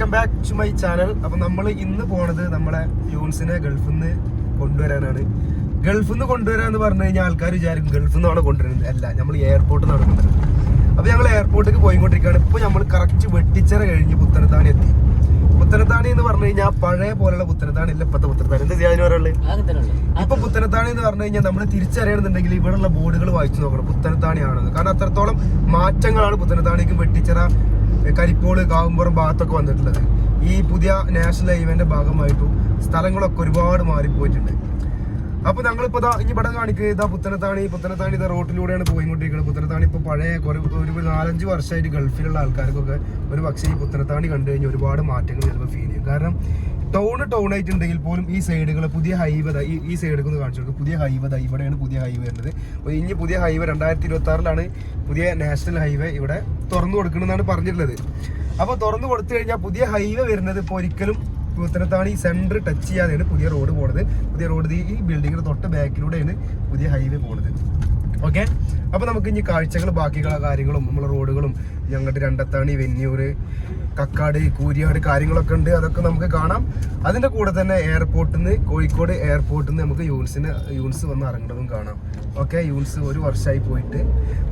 Welcome back to my channel അപ്പൊ നമ്മൾ ഇന്ന് പോണത് നമ്മളെ യൂൺസിനെ ഗൾഫിൽ നിന്ന് കൊണ്ടുവരാനാണ്. ഗൾഫിൽ നിന്ന് കൊണ്ടുവരാന്ന് പറഞ്ഞു കഴിഞ്ഞാൽ ആൾക്കാർ വിചാരിക്കും ഗൾഫിൽ നിന്നാണ് കൊണ്ടുവരുന്നത്. അല്ല നമ്മൾ എയർപോർട്ടിൽ നിന്നാണ് കൊണ്ടുവരുന്നത് അപ്പൊ ഞങ്ങൾ എയർപോർട്ടിലേക്ക് പോയിക്കൊണ്ടിരിക്കുകയാണ് ഇപ്പോൾ നമ്മൾ കറക്റ്റ് വെട്ടിച്ചിറ കഴിഞ്ഞ് പുത്തനത്താണി എത്തി. പുത്തനത്താണി എന്ന് പറഞ്ഞു കഴിഞ്ഞാൽ പഴയ പോലുള്ള പുത്തനത്താണി ഇല്ല ഇപ്പത്തെ പുത്തനത്താണി. എന്താ ചെയ്യാൻ പറയുള്ളത് ഇപ്പൊ പുത്തനത്താണി എന്ന് പറഞ്ഞു കഴിഞ്ഞാൽ നമ്മൾ തിരിച്ചറിയണമെന്നുണ്ടെങ്കിൽ ഇവിടെയുള്ള ബോർഡുകൾ വായിച്ചു നോക്കണം. പുത്തനത്താണിയാണെന്ന്. കാരണം അത്രത്തോളം മാറ്റങ്ങളാണ് പുത്തനത്താണിക്കും വെട്ടിച്ചിറ കരിപ്പോൾ കാവുമ്പുറം ഭാഗത്തൊക്കെ വന്നിട്ടുള്ളത്. ഈ പുതിയ നാഷണൽ ഹൈവേന്റെ ഭാഗമായിട്ടും സ്ഥലങ്ങളൊക്കെ ഒരുപാട് മാറിപ്പോയിട്ടുണ്ട്. അപ്പൊ ഞങ്ങളിപ്പോ ഇതാ ഇനി ഇവിടെ കാണിക്കുക ഇതാ പുത്തനത്താണി പുത്തനത്താണി ഇതാ റോട്ടിലൂടെയാണ് പോയിക്കൊണ്ടിരിക്കുന്നത്. പുത്തനത്താണി ഇപ്പൊ പഴയ കുറേ ഒരു നാലഞ്ച് വർഷമായിട്ട് ഗൾഫിലുള്ള ആൾക്കാർക്കൊക്കെ ഒരു പക്ഷേ ഈ പുത്തനത്താണി കണ്ടു കഴിഞ്ഞാൽ ഒരുപാട് മാറ്റങ്ങൾ ചിലപ്പോൾ ഫീൽ ചെയ്യും. കാരണം ടൗൺ ടൗൺ ആയിട്ടുണ്ടെങ്കിൽ പോലും ഈ സൈഡുകൾ പുതിയ ഹൈവേ ഈ ഈ സൈഡിൽ ഒന്ന് കാണിച്ചു കൊടുക്കും. പുതിയ ഹൈവേ ഇവിടെയാണ് പുതിയ ഹൈവേ വരുന്നത്. അപ്പോൾ ഇനി പുതിയ ഹൈവേ രണ്ടായിരത്തി ഇരുപത്തി ആറിലാണ് പുതിയ നാഷണൽ ഹൈവേ ഇവിടെ തുറന്നു കൊടുക്കണമെന്നാണ് പറഞ്ഞിട്ടുള്ളത്. അപ്പോൾ തുറന്നു കൊടുത്തു കഴിഞ്ഞാൽ പുതിയ ഹൈവേ വരുന്നത് ഇപ്പോൾ ഒരിക്കലും പുത്തനത്താണി സെന്റർ ടച്ച് ചെയ്യാതെയാണ് പുതിയ റോഡ് പോണത്. പുതിയ റോഡ് ഈ ബിൽഡിങ്ങിന് തൊട്ട് ബാക്കിലൂടെയാണ് പുതിയ ഹൈവേ പോണത്. ഓക്കെ അപ്പോൾ നമുക്ക് ഇനി കാഴ്ചകൾ ബാക്കിയുള്ള കാര്യങ്ങളും നമ്മളെ റോഡുകളും ഞങ്ങളുടെ രണ്ടത്താണി വെന്നൂര് കക്കാട് കൂരിയാട് കാര്യങ്ങളൊക്കെ ഉണ്ട്. അതൊക്കെ നമുക്ക് കാണാം. അതിന്റെ കൂടെ തന്നെ എയർപോർട്ടിൽ നിന്ന് കോഴിക്കോട് എയർപോർട്ടിൽ നിന്ന് നമുക്ക് യൂൺസിന് യൂൺസ് വന്ന് ഇറങ്ങുന്നതും കാണാം. ഓക്കെ യൂൺസ് ഒരു വർഷമായി പോയിട്ട്.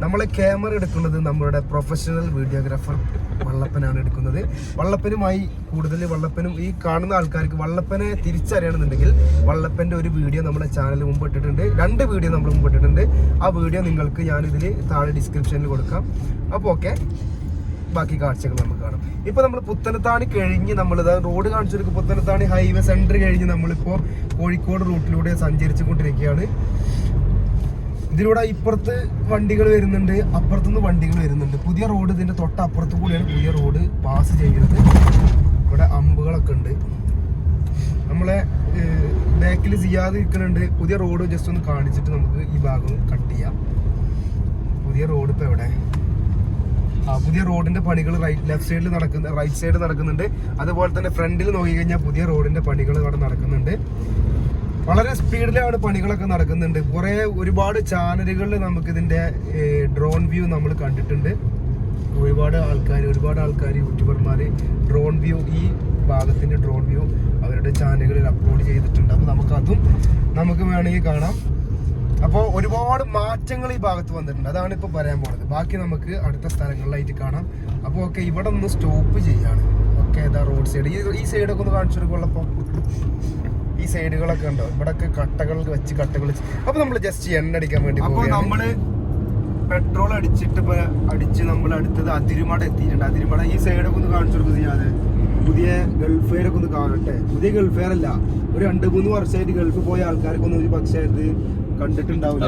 നമ്മൾ ക്യാമറ എടുക്കുന്നത് നമ്മുടെ പ്രൊഫഷണൽ വീഡിയോഗ്രാഫർ വള്ളപ്പനാണ് എടുക്കുന്നത്. വള്ളപ്പനുമായി കൂടുതൽ വള്ളപ്പനും ഈ കാണുന്ന ആൾക്കാർക്ക് വള്ളപ്പനെ തിരിച്ചറിയണമെന്നുണ്ടെങ്കിൽ വള്ളപ്പന്റെ ഒരു വീഡിയോ നമ്മുടെ ചാനൽ മുമ്പ് ഇട്ടിട്ടുണ്ട്. രണ്ട് വീഡിയോ നമ്മൾ മുമ്പ് ഇട്ടിട്ടുണ്ട്. ആ വീഡിയോ നിങ്ങൾക്ക് ഞാനിതിൽ താഴെ ഡിസ്ക്രിപ്ഷനിൽ കൊടുക്കാം. അപ്പോൾ ഓക്കെ ബാക്കി കാഴ്ചകൾ നമുക്ക് ഇപ്പൊ നമ്മൾ പുത്തനത്താണി കഴിഞ്ഞ് നമ്മൾ റോഡ് കാണിച്ചു പുത്തനത്താണി ഹൈവേ സെന്റർ കഴിഞ്ഞ് നമ്മളിപ്പോ കോഴിക്കോട് റൂട്ടിലൂടെ സഞ്ചരിച്ചു കൊണ്ടിരിക്കുകയാണ് ഇതിലൂടെ ഇപ്പുറത്ത് വണ്ടികൾ വരുന്നുണ്ട് അപ്പുറത്തുനിന്ന് വണ്ടികൾ വരുന്നുണ്ട്. പുതിയ റോഡ് ഇതിന്റെ തൊട്ടപ്പുറത്ത് കൂടിയാണ് പുതിയ റോഡ് പാസ് ചെയ്യുന്നത്. ഇവിടെ അമ്പുകളൊക്കെ ഉണ്ട്. നമ്മളെ ബാക്കിൽ ചെയ്യാതെ ഇരിക്കുന്നുണ്ട്. പുതിയ റോഡ് ജസ്റ്റ് ഒന്ന് കാണിച്ചിട്ട് നമുക്ക് ഈ ഭാഗം കട്ട് ചെയ്യാം. പുതിയ റോഡ് ഇപ്പൊ എവിടെ? പുതിയ റോഡിന്റെ പണികൾ ലെഫ്റ്റ് സൈഡിൽ നടക്കുന്ന റൈറ്റ് സൈഡ് നടക്കുന്നുണ്ട്. അതുപോലെ തന്നെ ഫ്രണ്ടിൽ നോക്കി കഴിഞ്ഞാൽ പുതിയ റോഡിന്റെ പണികൾ അവിടെ നടക്കുന്നുണ്ട്. വളരെ സ്പീഡിലാണ് പണികളൊക്കെ നടക്കുന്നുണ്ട്. കുറെ ഒരുപാട് ചാനലുകളിൽ നമുക്ക് ഇതിന്റെ ഡ്രോൺ വ്യൂ നമ്മൾ കണ്ടിട്ടുണ്ട്. ഒരുപാട് ആൾക്കാർ ഒരുപാട് ആൾക്കാർ യൂട്യൂബർമാർ ഡ്രോൺ വ്യൂ ഈ ഭാഗത്തിന്റെ ഡ്രോൺ വ്യൂ അവരുടെ ചാനലുകളിൽ അപ്ലോഡ് ചെയ്തിട്ടുണ്ട്. അപ്പോൾ നമുക്കതും നമുക്ക് വേണമെങ്കിൽ കാണാം. അപ്പോൾ ഒരുപാട് മാറ്റങ്ങൾ ഈ ഭാഗത്ത് വന്നിട്ടുണ്ട്. അതാണ് ഇപ്പോൾ പറയാൻ പോണത്. ബാക്കി നമുക്ക് അടുത്ത സ്ഥലങ്ങളിലായിട്ട് കാണാം. അപ്പോൾ ഓക്കെ ഇവിടെ ഒന്ന് സ്റ്റോപ്പ് ചെയ്യാണ്. ഓക്കെ ഇതാ റോഡ് സൈഡ് ഈ ഈ സൈഡൊക്കെ ഒന്ന് കാണിച്ചു കൊടുക്കുള്ളപ്പോൾ ഈ സൈഡുകളൊക്കെ ഉണ്ടോ? ഇവിടൊക്കെ കട്ടകൾ വെച്ച് കട്ടകൾ അപ്പോൾ അപ്പൊ നമ്മൾ ജസ്റ്റ് എണ്ണ അടിക്കാൻ വേണ്ടി അപ്പൊ നമ്മൾ പെട്രോൾ അടിച്ചിട്ട് അടിച്ച് നമ്മൾ അടുത്തത് അതിരുമട എത്തിയിട്ടുണ്ട്. അതിരുമട ഈ സൈഡൊക്കെ ഒന്ന് കാണിച്ചു കൊടുക്കുന്നത് ഞാൻ പുതിയ ഗൾഫെയറൊക്കെ ഒന്ന് കാണട്ടെ. പുതിയ ഗൾഫുകാരല്ല ഒരു രണ്ട് മൂന്ന് വർഷമായിട്ട് ഗൾഫ് പോയ ആൾക്കാർക്ക് ഒന്നും ഒരു പക്ഷേ ഇത് കണ്ടിട്ടുണ്ടാവില്ല.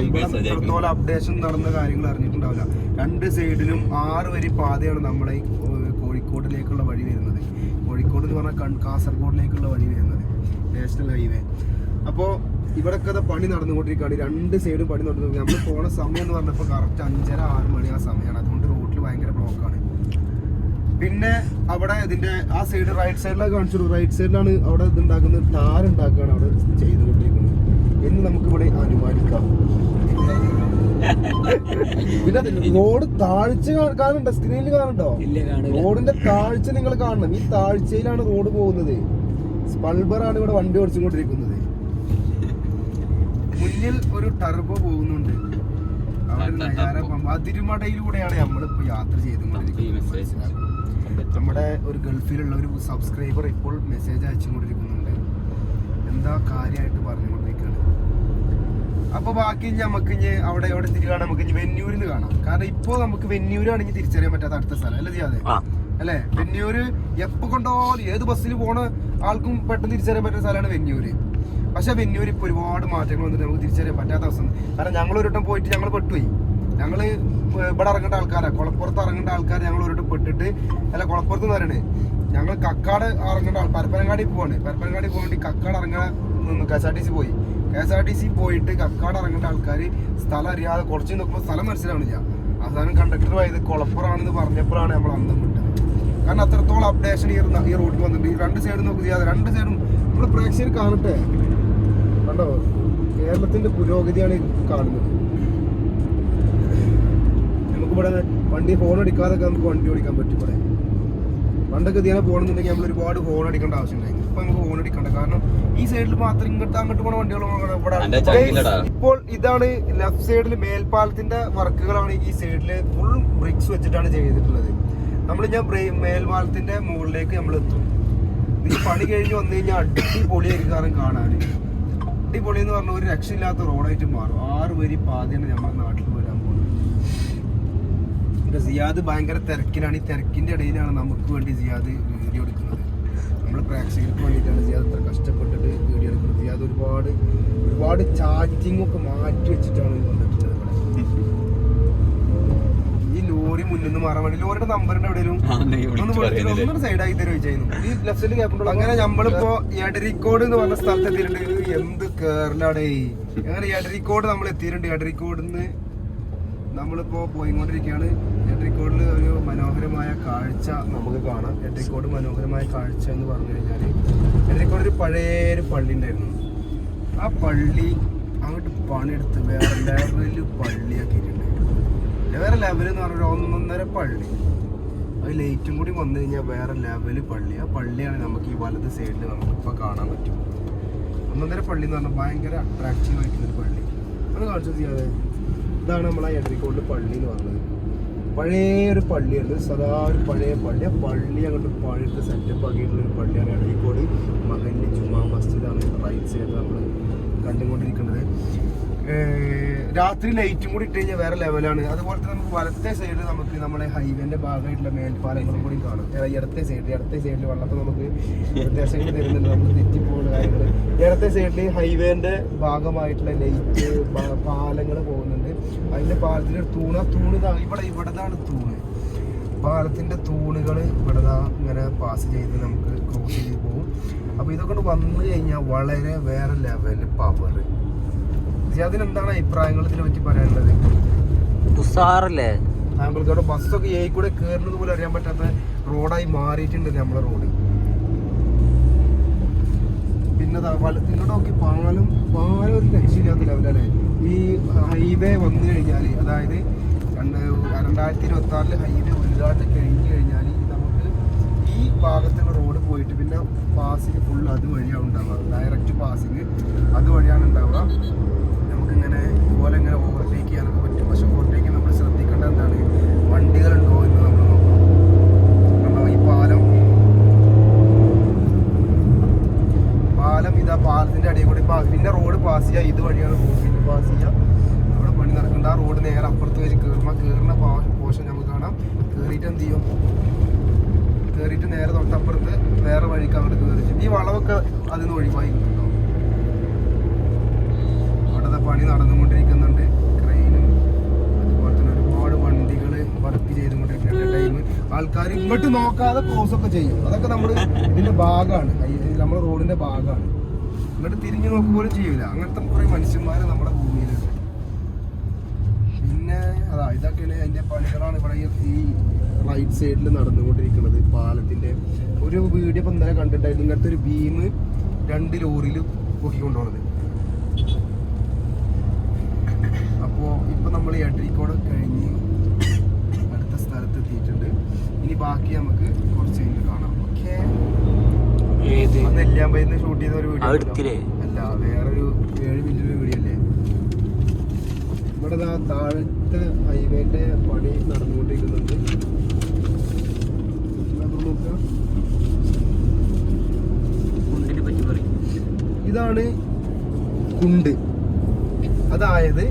ഇവിടെ അപ്ഡേഷൻ നടന്ന കാര്യങ്ങൾ അറിഞ്ഞിട്ടുണ്ടാവില്ല. രണ്ട് സൈഡിലും ആറ് വരി പാതയാണ് നമ്മളെ കോഴിക്കോട്ടിലേക്കുള്ള വഴി വരുന്നത്. കോഴിക്കോട് എന്ന് പറഞ്ഞാൽ കാസർഗോഡിലേക്കുള്ള വഴി വരുന്നത്. നാഷണൽ ഹൈവേ അപ്പോൾ ഇവിടൊക്കെ ദാ പണി നടന്നുകൊണ്ടിരിക്കുകയാണ്. രണ്ട് സൈഡും പണി നടന്നു. നമ്മൾ പോണ സമയം എന്ന് പറഞ്ഞപ്പോൾ കറക്റ്റ് അഞ്ചര ആറ് മണി ആ സമയമാണ് അതുകൊണ്ട് റോഡിൽ ഭയങ്കര ബ്ലോക്കാണ് പിന്നെ അവിടെ ഇതിന്റെ ആ സൈഡ് റൈറ്റ് സൈഡിലാണ് കാണിച്ചു റൈറ്റ് സൈഡിലാണ് അവിടെ ഇത് ഉണ്ടാക്കുന്നത് ടാർ ഉണ്ടാക്കുകയാണ് അവിടെ ചെയ്തുകൊണ്ടിരിക്കുന്നത്. എന്ന് നമുക്കിവിടെ അനുമാനിക്കാം. പിന്നെ റോഡ് താഴ്ച കാണണ്ട കാണുന്നുണ്ടോ? സ്ക്രീനിൽ കാണുന്നുണ്ടോ? റോഡിന്റെ താഴ്ച നിങ്ങൾ കാണണം. ഈ താഴ്ചയിലാണ് റോഡ് പോകുന്നത്. സ്പൾബറാണ് ഇവിടെ വണ്ടി ഓടിച്ചുകൊണ്ടിരിക്കുന്നത്. മുന്നിൽ ഒരു ടർബോ പോകുന്നുണ്ട്. അതിരുമടയിലൂടെയാണ് നമ്മളിപ്പോ യാത്ര ചെയ്തുകൊണ്ടിരിക്കുന്നത്. നമ്മുടെ ഒരു ഗൾഫിലുള്ള ഒരു സബ്സ്ക്രൈബർ ഇപ്പോൾ മെസ്സേജ് അയച്ചുകൊണ്ടിരിക്കുന്നുണ്ട്. എന്താ കാര്യമായിട്ട് പറഞ്ഞുകൊണ്ടിരിക്കുകയാണ് അപ്പൊ ബാക്കി നമുക്ക് ഇനി അവിടെ എവിടെ തിരി കാണാം നമുക്ക് ഇനി കാണാം. കാരണം ഇപ്പോ നമുക്ക് വെന്നൂരാണെങ്കിൽ തിരിച്ചറിയാൻ പറ്റാത്ത അടുത്ത സ്ഥലം. അല്ലേ ചെയ്യാതെ അല്ലേ? വെന്നൂര് എപ്പ കൊണ്ടോ ഏത് ബസ്സിൽ പോണ ആൾക്കും പെട്ടെന്ന് തിരിച്ചറിയാൻ പറ്റുന്ന സ്ഥലമാണ് വെന്നൂര്. പക്ഷെ വെന്നൂര് ഇപ്പൊ ഒരുപാട് മാറ്റങ്ങൾ വന്നിട്ട് നമുക്ക് തിരിച്ചറിയാൻ പറ്റാത്ത അവസ്ഥ. കാരണം ഞങ്ങൾ ഒരിട്ടം പോയിട്ട് ഞങ്ങൾ പെട്ടുപോയി. ഞങ്ങൾ ഇവിടെ ഇറങ്ങേണ്ട ആൾക്കാരാ. കുളപ്പുറത്ത് ഇറങ്ങേണ്ട ആൾക്കാർ ഞങ്ങൾ ഒരിട്ടം പെട്ടിട്ട് അല്ല കുളപ്പുറത്ത് നിന്ന് പറയണേ ഞങ്ങൾ കക്കാട് ഇറങ്ങേണ്ട ആൾ പരപ്പനങ്ങാടി പോവാണ്. പരപ്പനങ്ങാടി പോകേണ്ടി കക്കാട് ഇറങ്ങാൻ K S R T C പോയി. K S R T C പോയിട്ട് കക്കാട് ഇറങ്ങേണ്ട ആൾക്കാർ സ്ഥലം അറിയാതെ കുറച്ച് നോക്കുമ്പോൾ സ്ഥലം മനസ്സിലാവണില്ല. അവസാനം കണ്ടക്ടർ പോയത് കുളപ്പുറാണെന്ന് പറഞ്ഞപ്പോഴാണ് നമ്മൾ അന്തം വിട്ടത്. കാരണം അത്രത്തോളം അപ്ഡേഷൻ ഈ ഈ റൂട്ടിൽ വന്നിട്ടുണ്ട്. ഈ രണ്ട് സൈഡും നോക്കി ചെയ്യാതെ രണ്ട് സൈഡും നമ്മൾ പ്രേക്ഷകർ കാണട്ടെ? കണ്ടോ? കേരളത്തിന്റെ പുരോഗതിയാണ് കാണുന്നത്. നമുക്കിവിടെ വണ്ടി ഫോൺ അടിക്കാതെ നമുക്ക് വണ്ടി ഓടിക്കാൻ പറ്റും ഇവിടെ. പണ്ടൊക്കെ ഇതിനെ പോകണമെന്നുണ്ടെങ്കിൽ നമ്മൾ ഒരുപാട് ഹോൺ അടിക്കേണ്ട ആവശ്യമുണ്ടായിരുന്നു ഇപ്പൊ നമുക്ക് ഹോൺ അടിക്കണ്ട. കാരണം ഈ സൈഡിൽ മാത്രം ഇങ്ങോട്ട് അങ്ങോട്ട് പോണ വണ്ടികളും അന്റെ ചങ്കിലടാ. ഇപ്പോൾ ഇതാണ് ലെഫ്റ്റ് സൈഡിൽ മേൽപ്പാലത്തിന്റെ വർക്കുകളാണ് ഈ സൈഡിൽ ഫുൾ ബ്രിക്സ് വെച്ചിട്ടാണ് ചെയ്തിട്ടുള്ളത്. നമ്മൾ ഞാൻ മേൽപാലത്തിന്റെ മുകളിലേക്ക് നമ്മൾ എത്തും. ഈ പണി കഴിഞ്ഞ് വന്നു കഴിഞ്ഞാൽ അടിപൊളിയായിരിക്കും കാരണം കാണാൻ അടിപൊളി എന്ന് പറഞ്ഞ ഒരു രക്ഷയില്ലാത്ത റോഡായിട്ട് മാറും. ആറ് വരി പാതയാണ് നമ്മുടെ നാട്ടിൽ പിന്നെ സിയാദ് ഭയങ്കര തിരക്കിലാണ്. ഈ തിരക്കിന്റെ ഇടയിലാണ് നമുക്ക് വേണ്ടി സിയാദ് വീഡിയോ എടുക്കുന്നത്. നമ്മൾ പ്രേക്ഷകർക്ക് വേണ്ടിയിട്ടാണ് സിയാദ് അത്ര കഷ്ടപ്പെട്ടിട്ട് വീഡിയോ എടുക്കുന്നത്. സിയാദ് ഒരുപാട് ഒരുപാട് ചാറ്റിംഗ് ഒക്കെ മാറ്റി വെച്ചിട്ടാണ് ഇവിടെ. ഈ ലോറി മുന്നിൽ നിന്ന് മാറാൻ വേണ്ടി ലോറിയുടെ നമ്പറിന്റെ എവിടെയും സൈഡായി തരും ചോദിച്ചായിരുന്നു. ഈ ലെഫ്റ്റിൽ ഗ്യാപ്പുണ്ടോ അങ്ങനെ നമ്മളിപ്പോ എടരിക്കോട് എന്ന് പറഞ്ഞ സ്ഥലത്ത് എത്തിയിട്ടുണ്ട്. എന്ത് കേറലാടേ അങ്ങനെ എടരിക്കോട് നമ്മൾ എത്തിയിട്ടുണ്ട് എടരിക്കോട് നിന്ന് നമ്മളിപ്പോ പോയിക്കൊണ്ടിരിക്കുകയാണ് എട്രിക്കോടിൽ ഒരു മനോഹരമായ കാഴ്ച നമുക്ക് കാണാം. എട്രിക്കോട് മനോഹരമായ കാഴ്ച എന്ന് പറഞ്ഞു കഴിഞ്ഞാൽ എട്രിക്കോട് ഒരു പഴയ ഒരു പള്ളി ഉണ്ടായിരുന്നു. ആ പള്ളി അങ്ങോട്ട് പണിയെടുത്ത് വേറെ ലെവലിൽ പള്ളിയാക്കിയിട്ടുണ്ട് വേറെ ലെവൽ എന്ന് പറഞ്ഞാൽ ഒന്നൊന്നര പള്ളി. അത് ലൈറ്റും കൂടി വന്നു കഴിഞ്ഞാൽ വേറെ ലെവൽ പള്ളി. ആ പള്ളിയാണ് നമുക്ക് ഈ വലത് സൈഡിൽ നമുക്ക് ഇപ്പോൾ കാണാൻ പറ്റും. ഒന്നൊന്നര പള്ളി എന്ന് പറഞ്ഞാൽ ഭയങ്കര അട്രാക്റ്റീവ് ആയിട്ടുള്ള ഒരു പള്ളി. അത് കാണിച്ചു ചെയ്യാതെ ഇതാണ് നമ്മളെ എടരിക്കോട് പള്ളി എന്ന് പറഞ്ഞത് പഴയ ഒരു പള്ളിയുണ്ട്. സദാ ഒരു പഴയ പള്ളി. ആ പള്ളി അങ്ങോട്ട് പഴയത്തെ സെറ്റപ്പ് ആക്കിയിട്ടുള്ള ഒരു പള്ളിയാണ് എടരിക്കോട് മഹല്ലി ജുമാ മസ്ജിദാണ് റൈറ്റ് സൈഡിൽ നമ്മൾ കണ്ടുകൊണ്ടിരിക്കുന്നത്. രാത്രി ലൈറ്റും കൂടി ഇട്ട് കഴിഞ്ഞാൽ വേറെ ലെവലാണ് അതുപോലെ തന്നെ നമുക്ക് വലത്തെ സൈഡിൽ നമുക്ക് നമ്മുടെ ഹൈവേന്റെ ഭാഗമായിട്ടുള്ള മേൽപ്പാലങ്ങളും കൂടി കാണും. ഇടത്തെ സൈഡിൽ ഇടത്തെ സൈഡിൽ വള്ളത്തെ നമുക്ക് നിർദ്ദേശങ്ങൾ തരുന്നുണ്ട്. തെറ്റിപ്പോകുന്ന കാര്യങ്ങൾ ഇടത്തെ സൈഡിൽ ഹൈവേന്റെ ഭാഗമായിട്ടുള്ള ലൈറ്റ് പാലങ്ങൾ പോകുന്നുണ്ട്. അതിന്റെ പാലത്തിന്റെ തൂണ തൂണ് ആ തൂണ് ഇവിടെ ഇവിടെതാണ് തൂണ്. പാലത്തിന്റെ തൂണുകൾ ഇവിടെ ഇങ്ങനെ പാസ് ചെയ്ത് നമുക്ക് ക്രോസ് ചെയ്ത് പോകും അപ്പൊ ഇതൊക്കെ വന്നു കഴിഞ്ഞാൽ വളരെ വേറെ ലെവൽ പവർ അതിനെന്താണ് അഭിപ്രായങ്ങൾ ഇതിനെ പറ്റി പറയാനുള്ളത്? ഉസാറല്ലേ? താങ്കൾക്ക് അവിടെ ബസ്സൊക്കെ ഏ കൂടെ കയറുന്നത് പോലും അറിയാൻ പറ്റാത്ത റോഡായി മാറിയിട്ടുണ്ട് നമ്മളെ റോഡ് പിന്നെ ഇങ്ങോട്ട് നോക്കി പാലം പാലം ഒരു രക്ഷയില്ലാത്ത ലെവലല്ലേ ഈ ഹൈവേ വന്നു കഴിഞ്ഞാൽ അതായത് രണ്ട് രണ്ടായിരത്തി ഇരുപത്തി ആറിൽ ഹൈവേ ഒരുപാട് കഴിഞ്ഞു കഴിഞ്ഞാൽ നമുക്ക് ഈ ഭാഗത്തുള്ള റോഡ് പോയിട്ട് പിന്നെ പാസിങ് ഫുൾ അതുവഴിയാണ് ഉണ്ടാവുക. ഡയറക്റ്റ് പാസിങ് അതുവഴിയാണ് ഉണ്ടാവുക. നമുക്കിങ്ങനെ ഇതുപോലെ ഇങ്ങനെ ഓവർടേക്ക് ചെയ്യാനൊക്കെ പറ്റും. പക്ഷെ ഓവർടേക്ക് നമ്മൾ ശ്രദ്ധിക്കേണ്ട എന്താണ്? വണ്ടികളുണ്ടോ എന്ന് നമ്മൾ നോക്കണം കണ്ടോ ഈ പാലം ഇതാ പാലത്തിന്റെ അടിയിൽ കൂടി പാസ് പിന്നെ റോഡ് പാസ് ചെയ്യുക ഇതുവഴിയാണ് റോഡ് പിന്നെ പാസ് ചെയ്യാം. അവിടെ പണി നടക്കുന്നുണ്ട്. ആ റോഡ് നേരെ അപ്പുറത്ത് വെച്ച് കയറുമ്പോൾ കയറുന്ന പോഷൻ നമുക്ക് കാണാം. കയറിയിട്ട് എന്ത് ചെയ്യും? കയറിയിട്ട് നേരെ തൊട്ടപ്പുറത്ത് വേറെ വഴിക്ക് അങ്ങോട്ട് കയറി ഈ വളവൊക്കെ അതിന് ഒഴിവായി കിട്ടും അവിടെ ദാ പണി നടന്നുകൊണ്ടിരിക്കുന്നുണ്ട്. ക്രെയിനും അതുപോലെ തന്നെ ഒരുപാട് വണ്ടികൾ വർക്ക് ചെയ്തുകൊണ്ടിരിക്കുന്ന ടൈം ആൾക്കാർ ഇങ്ങോട്ട് നോക്കാതെ ക്രോസ് ഒക്കെ ചെയ്യും. അതൊക്കെ നമ്മൾ ഇതിന്റെ ഭാഗമാണ്. നമ്മുടെ റോഡിന്റെ ഭാഗമാണ്. ഇങ്ങോട്ട് തിരിഞ്ഞു നോക്കുക പോലും ചെയ്യൂല. അങ്ങനത്തെ കുറെ മനുഷ്യന്മാർ നമ്മുടെ ഭൂമിയിലുണ്ട് പിന്നെ അതാ ഇതൊക്കെയാണ് അതിന്റെ പണികളാണ് ഇവിടെ ഈ- റൈറ്റ് സൈഡിൽ നടന്നുകൊണ്ടിരിക്കുന്നത്. പാലത്തിന്റെ ഒരു വീഡിയോ ഇപ്പം ഇന്നലെ കണ്ടിട്ടായിരുന്നു ഇങ്ങനത്തെ ഒരു ബീം രണ്ട് ലോറിയിൽ പൊക്കിക്കൊണ്ടുപോണത് അപ്പോ ഇപ്പൊ നമ്മൾ എടരിക്കോട് കഴിഞ്ഞ് അടുത്ത സ്ഥലത്ത് എത്തിയിട്ടുണ്ട് ഇനി ബാക്കി നമുക്ക് കുറച്ച് കഴിഞ്ഞ് കാണാം. ഓക്കെ ഷൂട്ട് ചെയ്ത ഒരു വീഡിയോ? അല്ല വേറൊരു ഏഴ് മിനിറ്റ് വീഡിയോ അല്ലേ? ഇവിടെ താഴത്തെ ഹൈവേന്റെ പണി നടന്നുകൊണ്ടിരിക്കുന്നുണ്ട്. ഇതാണ് കുണ്ട്. അതായത്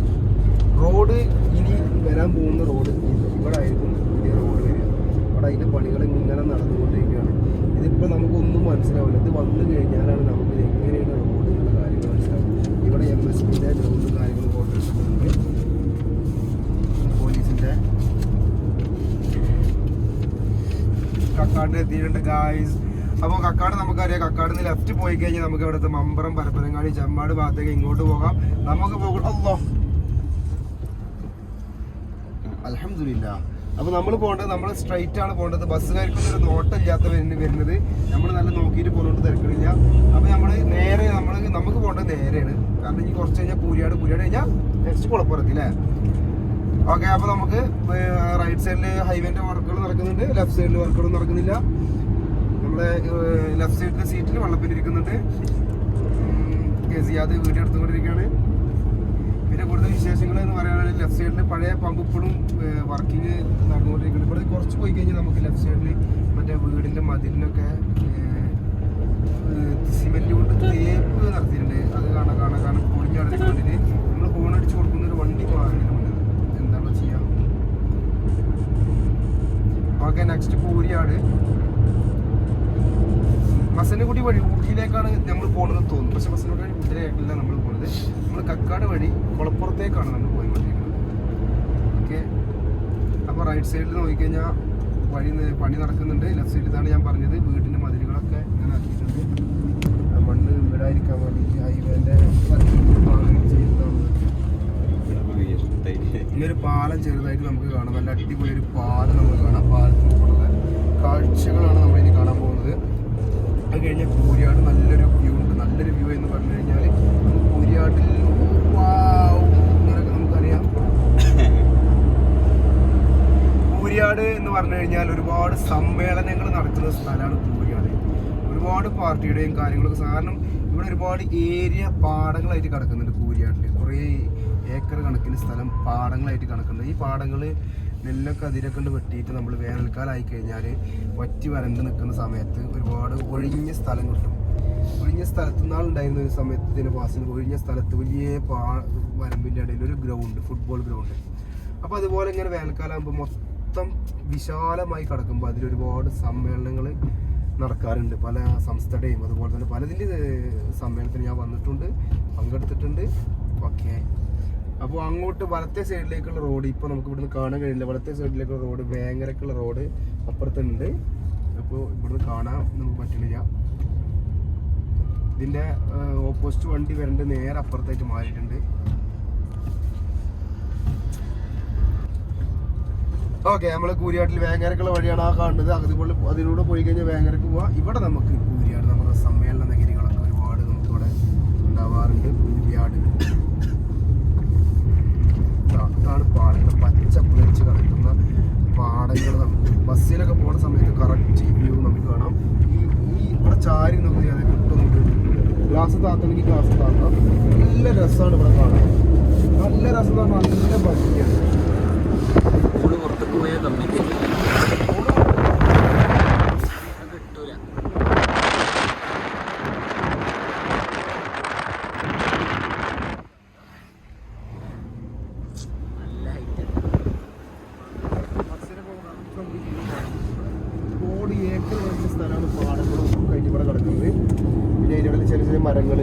റോഡ് ഇനി വരാൻ പോകുന്ന റോഡ് ഇവിടെ ആയിരിക്കും പുതിയ റോഡ് വരിക അവിടെ അതിന്റെ പണികൾ ഇങ്ങനെ നടന്നുകൊണ്ടിരിക്കുകയാണ് ഇതിപ്പോ നമുക്കൊന്നും മനസ്സിലാവില്ല ഇത് വന്നു കഴിഞ്ഞാലാണ് നമുക്ക് ഇത് എങ്ങനെയാണ് റോഡ് എന്നുള്ള കാര്യങ്ങൾ മനസ്സിലാവും ഇവിടെ എം എസ് പിന്റെ ഗ്രൗണ്ടും കാര്യങ്ങളും കൊണ്ടിട്ടുണ്ട് പോലീസിന്റെ കക്കാട് എത്തിയിട്ടുണ്ട് ഗായ്സ് അപ്പോൾ കക്കാട് നമുക്കറിയാം കക്കാട് നിന്ന് ലെഫ്റ്റ് പോയി കഴിഞ്ഞാൽ നമുക്ക് ഇവിടുത്തെ മമ്പറം പരപ്പനങ്ങാടി ചെമ്മാട് ഭാഗത്തേക്ക് ഇങ്ങോട്ട് പോകാം. നമുക്ക് പോകണം അല്ലോ അലഹമില്ല അപ്പോൾ നമ്മൾ പോകേണ്ടത് നമ്മൾ സ്ട്രൈറ്റ് ആണ് പോകേണ്ടത്. ബസ്സുകാർക്കൊന്നും ഒരു നോട്ടം ഇല്ലാത്ത വരുന്ന- വരുന്നത്. നമ്മൾ നല്ല നോക്കിയിട്ട് പോകുന്നോണ്ട് തിരക്കണില്ല അപ്പോൾ നമ്മൾ നേരെ നമ്മൾ നമുക്ക് പോകേണ്ടത് നേരെയാണ്. കാരണം ഇനി കുറച്ച് കഴിഞ്ഞാൽ പൂരിയാട് പൂരിയാട് കഴിഞ്ഞാൽ നെക്സ്റ്റ് കുളപ്പുറത്തി അല്ലേ ഓക്കെ അപ്പൊ നമുക്ക് റൈറ്റ് സൈഡിൽ ഹൈവേന്റെ വർക്കുകൾ നടക്കുന്നുണ്ട്. ലെഫ്റ്റ് സൈഡിൽ വർക്കുകൾ നടക്കുന്നില്ല. നമ്മുടെ ലെഫ്റ്റ് സൈഡിലെ സീറ്റിൽ വള്ളപ്പിൽ ഇരിക്കുന്നുണ്ട്. ഗസിയാദ് വീട്ടിൽ എടുത്തുകൊണ്ടിരിക്കുകയാണ് പിന്നെ കൂടുതൽ വിശേഷങ്ങൾ എന്ന് പറയുകയാണെങ്കിൽ ലെഫ്റ്റ് സൈഡിൽ പഴയ പമ്പ് ഇപ്പോഴും വർക്കിംഗ് നടന്നുകൊണ്ടിരിക്കുന്നുണ്ട്. ഇവിടെ കുറച്ച് പോയി കഴിഞ്ഞാൽ നമുക്ക് ലെഫ്റ്റ് സൈഡിൽ മറ്റേ വീടിന്റെ മതിലിനൊക്കെ സിമെന്റ് കൊണ്ട് തേപ്പ് നടത്തിയിട്ടുണ്ട്. അത് കാണാൻ കാണാൻ കാണാൻ പൊളിഞ്ഞാടുന്ന മുന്നിൽ നമ്മൾ ഹോൺ അടിച്ച് കൊടുക്കുന്ന ഒരു വണ്ടി മാറിയിട്ട് മുന്നിൽ എന്താണ് ചെയ്യാം ഓക്കെ നെക്സ്റ്റ് പൂരിയാണ് മസനഗുടി വഴി ഊട്ടിയിലേക്കാണ് നമ്മൾ പോകുന്നത് തോന്നുന്നു. പക്ഷെ മസനഗുടി വഴി ഊട്ടിയിലേക്കല്ല നമ്മൾ പോണത്. നമ്മൾ കക്കാട് വഴി കുളപ്പുറത്തേക്കാണ് നമ്മൾ പോയിക്കൊണ്ടിരിക്കുന്നത്. ഓക്കെ. അപ്പോൾ റൈറ്റ് സൈഡിൽ നോക്കിക്കഴിഞ്ഞാൽ വഴി പണി നടക്കുന്നുണ്ട്. ലെഫ്റ്റ് സൈഡിലാണ് ഞാൻ പറഞ്ഞത്. വീടിന്റെ മതിലുകളൊക്കെ ഇങ്ങനെ ആക്കിയിട്ടുണ്ട്. മണ്ണ് വീടായിരിക്കാൻ വേണ്ടി ഹൈവേന്റെ ചെയ്യുന്നതാണ്. ഈ ഒരു പാലം ചെറുതായിട്ട് നമുക്ക് കാണാം. നല്ല അടിപൊളി ഒരു പാലം നമുക്ക് കാണാം. കാഴ്ചകളാണ് നമ്മൾ ഇനി കാണാൻ പോകുന്നത്. അത് കഴിഞ്ഞാൽ കൂരിയാട് നല്ലൊരു വ്യൂ ഉണ്ട്. നല്ലൊരു വ്യൂ എന്ന് പറഞ്ഞു കഴിഞ്ഞാൽ കൂരിയാട്ടിൽ നമുക്കറിയാം. കൂരിയാട് എന്ന് പറഞ്ഞു കഴിഞ്ഞാൽ ഒരുപാട് സമ്മേളനങ്ങൾ നടക്കുന്ന സ്ഥലമാണ് കൂരിയാട് ഒരുപാട് പാർട്ടിയുടെയും കാര്യങ്ങളൊക്കെ കാരണം ഇവിടെ ഒരുപാട് ഏരിയ പാടങ്ങളായിട്ട് കിടക്കുന്നുണ്ട് കൂരിയാട്ടിൽ കുറേ ഏക്കർ കണക്കിന് സ്ഥലം പാടങ്ങളായിട്ട് കിടക്കുന്നുണ്ട്. ഈ പാടങ്ങൾ നെല്ലൊക്കെ അതിരൊക്കെ വെട്ടിയിട്ട് നമ്മൾ വേനൽക്കാലമായി കഴിഞ്ഞാൽ വറ്റി വരണ്ട് നിൽക്കുന്ന സമയത്ത് ഒരുപാട് ഒഴിഞ്ഞ സ്ഥലം കിട്ടും. ഒഴിഞ്ഞ സ്ഥലത്ത് നിന്നാളുണ്ടായിരുന്ന ഒരു സമയത്ത് ഇതിന് പാസിന് ഒഴിഞ്ഞ സ്ഥലത്ത് വലിയ പാ വരമ്പിന്റെ ഇടയിൽ ഒരു ഗ്രൗണ്ട് ഫുട്ബോൾ ഗ്രൗണ്ട് അപ്പോൾ അതുപോലെ ഇങ്ങനെ വേനൽക്കാലം ആകുമ്പോൾ മൊത്തം വിശാലമായി കിടക്കുമ്പോൾ അതിലൊരുപാട് സമ്മേളനങ്ങൾ നടക്കാറുണ്ട്. പല സംസ്ഥയുടെയും അതുപോലെ തന്നെ പലതിന്റെ സമ്മേളനത്തിന് ഞാൻ വന്നിട്ടുണ്ട് പങ്കെടുത്തിട്ടുണ്ട്. ഓക്കെ. അപ്പോൾ അങ്ങോട്ട് വലത്തെ സൈഡിലേക്കുള്ള റോഡ് ഇപ്പോൾ നമുക്ക് ഇവിടുന്ന് കാണാൻ കഴിയില്ല. വലത്തെ സൈഡിലേക്കുള്ള റോഡ് ഭയങ്കരക്കുള്ള റോഡ് അപ്പുറത്തുണ്ട്. അപ്പോൾ ഇവിടുന്ന് കാണാൻ നമുക്ക് പറ്റുന്നില്ല ഇതിന്റെ ഓപ്പോസിറ്റ് വണ്ടി വരേണ്ട നേരെ അപ്പുറത്തായിട്ട് മാറിയിട്ടുണ്ട്. ഓക്കെ നമ്മൾ കൂരിയാട്ടിൽ വേങ്ങരക്കുള്ള വഴിയാണ് ആ കാണുന്നത്. അതുപോലെ അതിലൂടെ പോയി കഴിഞ്ഞാൽ വേങ്ങരക്ക് പോവാം. ഇവിടെ നമുക്ക് കൂരിയാട് നമ്മുടെ സമ്മേളന നഗരികളൊക്കെ ഒരുപാട് നമുക്കിവിടെ ഉണ്ടാവാറുണ്ട്. കൂരിയാട് ഇതാണ് പാടങ്ങൾ പച്ച പുലച്ച് കിടക്കുന്ന പാടങ്ങൾ നമുക്ക് ബസ്സിലൊക്കെ പോണ സമയത്ത് കറക്റ്റ് വ്യൂ നമുക്ക് കാണാം. ഈ ഈ ഇവിടെ ചാരി നമുക്ക് അത് കിട്ടുന്നുണ്ട് ഗ്ലാസ് താത്തണമെങ്കിൽ ഗ്ലാസ് താത്താം നല്ല രസമാണ് ഇവിടെ കാണാൻ. നല്ല രസം നല്ല ഭംഗിയാണ്. പുറത്തേക്ക് പോയാൽ കമ്മിറ്റി കിട്ടൂല നല്ല ഹൈറ്റ് കോടി ഏക്കർ വരുന്ന സ്ഥലമാണ് പാടങ്ങളും ഒക്കെ ആയിട്ട് ഇവിടെ കിടക്കുന്നത് പിന്നെ അതിന്റെ ഇടയിൽ ചെറിയ ചെറിയ മരങ്ങൾ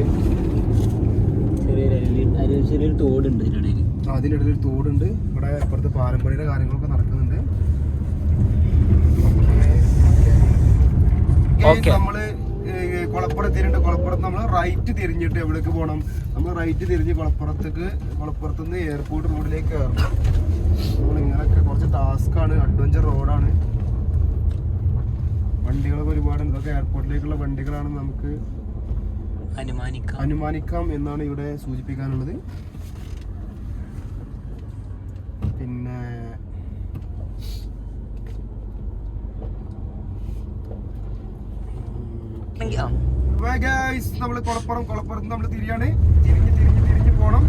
ചെറിയൊരു അരുവി- അരുവി ചെറിയൊരു തോടുണ്ട് ഇതിനിടയിൽ അതിനിടയിൽ ഒരു തോടുണ്ട് ഇവിടെ ഇപ്പുറത്ത് പാരമ്പര്യയുടെ കാര്യങ്ങളൊക്കെ നടക്കുന്നുണ്ട് Okay. നമ്മൾ ഏഹ്, കുളപ്പുറം എത്തിയിട്ടുണ്ട് കുളപ്പുറത്ത് നമ്മൾ റൈറ്റ് തിരിഞ്ഞിട്ട് എവിടേക്ക് പോകണം നമ്മൾ റൈറ്റ് തിരിഞ്ഞ് കുളപ്പുറത്തേക്ക് കുളപ്പുറത്ത് നിന്ന് എയർപോർട്ട് റോഡിലേക്ക് കയറണം. നമ്മൾ ഇങ്ങനെയൊക്കെ കുറച്ച് ടാസ്ക് ആണ്. അഡ്വഞ്ചർ റോഡാണ് വണ്ടികളൊക്കെ ഒരുപാട് ഇതൊക്കെ എയർപോർട്ടിലേക്കുള്ള വണ്ടികളാണ് നമുക്ക് അനുമാനിക്കാം. അനുമാനിക്കാം എന്നാണ് ഇവിടെ സൂചിപ്പിക്കാനുള്ളത്. പിന്നെ ആ. നമ്മൾ കുളപ്പുറം കുളപ്പുറത്ത് നമ്മൾ തിരിയാണ്. തിരിഞ്ഞ് തിരിഞ്ഞ് തിരിഞ്ഞ് പോണം.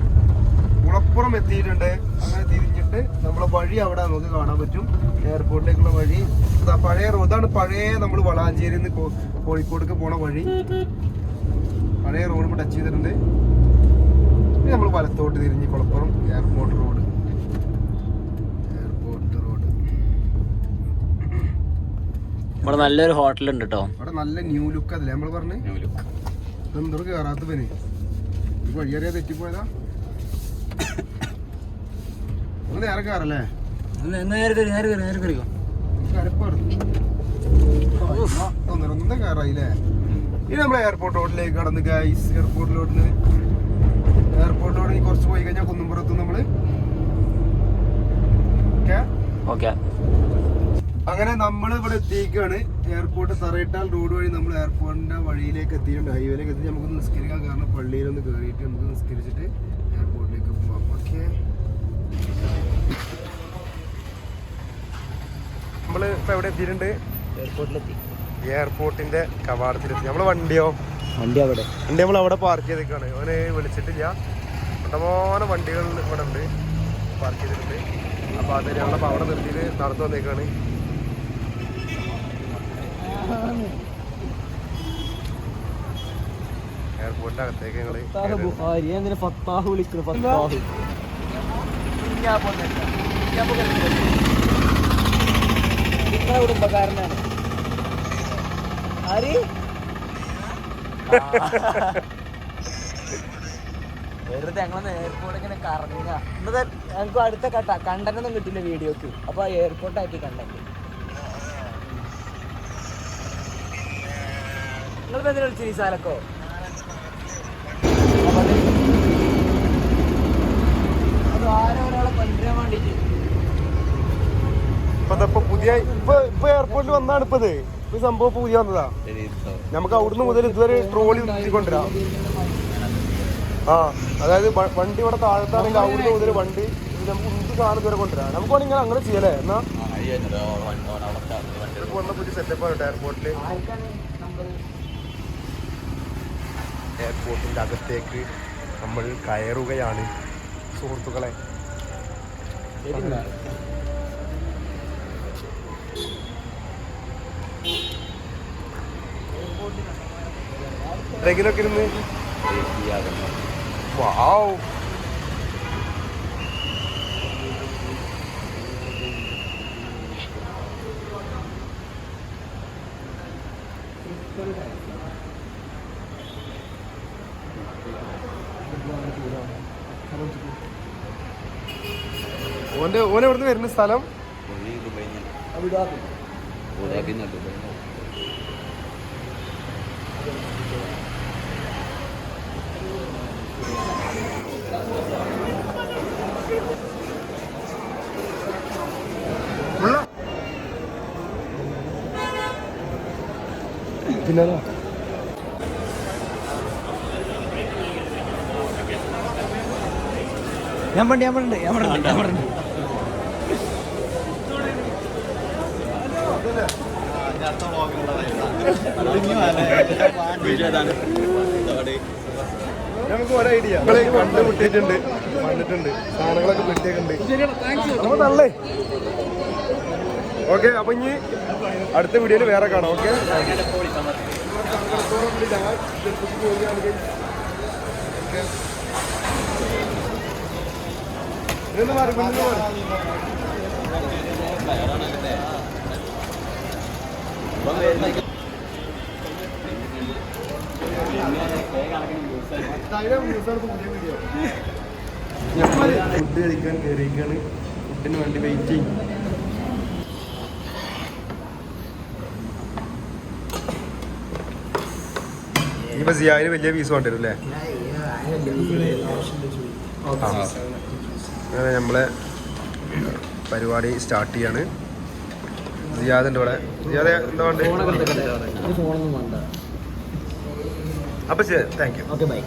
കുളപ്പുറം എത്തിയിട്ടുണ്ട്. അങ്ങനെ തിരിഞ്ഞിട്ട് നമ്മളെ വഴി അവിടെ നമുക്ക് കാണാൻ പറ്റും. എയർപോർട്ടിലേക്കുള്ള വഴി. പഴയ റോഡ് ഇതാണ് പഴയ നമ്മൾ വളാഞ്ചേരിയിൽ നിന്ന് കോഴിക്കോടേക്ക് പോണ വഴി. പഴയ റോഡ് ടച്ച് ചെയ്തിട്ടുണ്ട്. നമ്മൾ വലത്തോട്ട് തിരിഞ്ഞ് Kulappuram airport road airport road ഇവിടെ നല്ലൊരു ഹോട്ടൽ ഉണ്ട് കേട്ടോ ഇവിടെ നല്ല ന്യൂ ലുക്ക് അതല്ലേ നമ്മൾ പറഞ്ഞു? ന്യൂ ലുക്ക് എന്തോ കയറാത്ത പനി വഴിയറിയാ തെറ്റിപ്പോയതാ. ഒന്ന് നേരെ കയറല്ലേ നേരെ കയറി നേരെ കയറി നേരെ കയറിയോ ഒന്നരൊന്നും കയറായില്ലേ ഇനി നമ്മൾ എയർപോർട്ട് റോഡിലേക്ക് കടന്ന് ഗൈസ് എയർപോർട്ട് റോഡിന് എയർപോർട്ട് റോഡിൽ കുറച്ച് പോയി കഴിഞ്ഞാൽ കുന്നുംപുറത്ത് നമ്മൾ. ഓക്കെ. ഓക്കെ. അങ്ങനെ നമ്മൾ ഇവിടെ എത്തിയിരിക്കുകയാണ്. എയർപോർട്ട് തറയിട്ടാൽ റോഡ് വഴി നമ്മൾ എയർപോർട്ടിന്റെ വഴിയിലേക്ക് എത്തിയിട്ടുണ്ട്. ഹൈവേയിലേക്ക് എത്തി. നമുക്ക് നിസ്കരിക്കാൻ കാരണം പള്ളിയിലൊന്ന് കയറിയിട്ട് നമുക്ക് നിസ്കരിച്ചിട്ട് എയർപോർട്ടിലേക്ക് പോവാം. ഓക്കെ നമ്മൾ ഇപ്പൊ എവിടെ എത്തിയിട്ടുണ്ട്? എയർപോർട്ടിലെത്തി എയർപോർട്ടിന്റെ കവാടത്തിലെത്തി. നമ്മളെ വണ്ടിയോ? വണ്ടി അവിടെ. വണ്ടി നമ്മൾ അവിടെ പാർക്ക് ചെയ്തേക്കാണ്. അവന് വിളിച്ചിട്ടില്ല. ഇഷ്ടംപോലെ വണ്ടികൾ ഇവിടെ ഉണ്ട്. പാർക്ക് ചെയ്തിട്ടുണ്ട്. അപ്പൊ അത് ഞങ്ങളപ്പോൾ അവിടെ നിർത്തിയിട്ട് നടന്നു വന്നേക്കാണ്. എയർപോർട്ടിന്റെ അകത്തേക്ക് ഞങ്ങൾ കേറി. ബുഹാരി എന്തിനാ ഫത്താഹ് വിളിക്കുന്നു ഫത്താഹ്. കുടുംബക്കാരനാണ് ആര്? വെറുതെ ഞങ്ങളൊന്ന് എയർപോർട്ട് ഇങ്ങനെ കറങ്ങുക. ഇന്നത്തെ ഞങ്ങൾക്ക് അടുത്ത കട്ട കണ്ടന്റ് ഒന്നും കിട്ടില്ല വീഡിയോക്ക്. അപ്പൊ എയർപോർട്ട് ആക്കി കണ്ടന്റ് നിങ്ങൾ എന്തിനാ വിളിച്ചു ഈ സാലക്കോ അത് ആരോ ഒരാളെ കൊണ്ടുവരാൻ വേണ്ടിട്ട് ഇപ്പൊ ദാ പുതിയ ഇപ്പൊ ഇപ്പൊ എയർപോർട്ടിൽ വന്നാണ് ഇപ്പൊ ഇത്. ഇപ്പൊ ഈ സംഭവം പുതിയ വന്നതാ. നമുക്ക് അവിടുന്ന് മുതൽ ഇതുവരെ ട്രോളി നിർത്തിക്കൊണ്ടിരാം. ആ അതായത് വണ്ടി ഇവിടെ താഴത്താണെങ്കിൽ അവിടുന്ന് മുതൽ വണ്ടി ഇത് നമുക്ക് ഉന്തി കാണുന്ന വരെ കൊണ്ടുവരാം. നമുക്ക് വേണമെങ്കിൽ അങ്ങനെ ചെയ്യലേ. എന്നാ? പുതിയ സെറ്റപ്പ് ആണ് എയർപോർട്ടിൽ എയർപോർട്ടിന്റെ അകത്തേക്ക് നമ്മൾ കയറുകയാണ്. സുഹൃത്തുക്കളെ ട്രെക്കിനൊക്കെ ഇരുന്ന് വാവ് ഓന്റെ ഓൻ എവിടുന്ന് വരുന്ന സ്ഥലം? അബുദാബി ഞാൻ പണ്ട് ഞാൻ പണ്ട് ഞാൻ പണ്ട് ഞാൻ പണ്ട്. നമുക്ക് ഒരു ഐഡിയ നമ്മളെ കണ്ടുമുട്ടിയിട്ടുണ്ട് വന്നിട്ടുണ്ട്. സാധനങ്ങളൊക്കെ അപ്പൊ നല്ലേ ഓക്കെ അപ്പൊ ഇനി അടുത്ത വീഡിയോയിൽ വേറെ കാണാം. ഓക്കെ. ഫുഡ് കഴിക്കാൻ കയറിയിരിക്കാണ് ഫുഡിന് വേണ്ടി വെയിറ്റ് ചെയ്യും. ഇനിയിപ്പോ സിയാന് വലിയ പീസ് കൊണ്ടുവരും അല്ലേ? അങ്ങനെ നമ്മളെ പരിപാടി സ്റ്റാർട്ട് ചെയ്യാണ്. സിയാദ് ഉണ്ട് ഇവിടെ. സിയാദ് എന്താ അപ്പൊ ശരി താങ്ക് യു ഓക്കെ ബൈ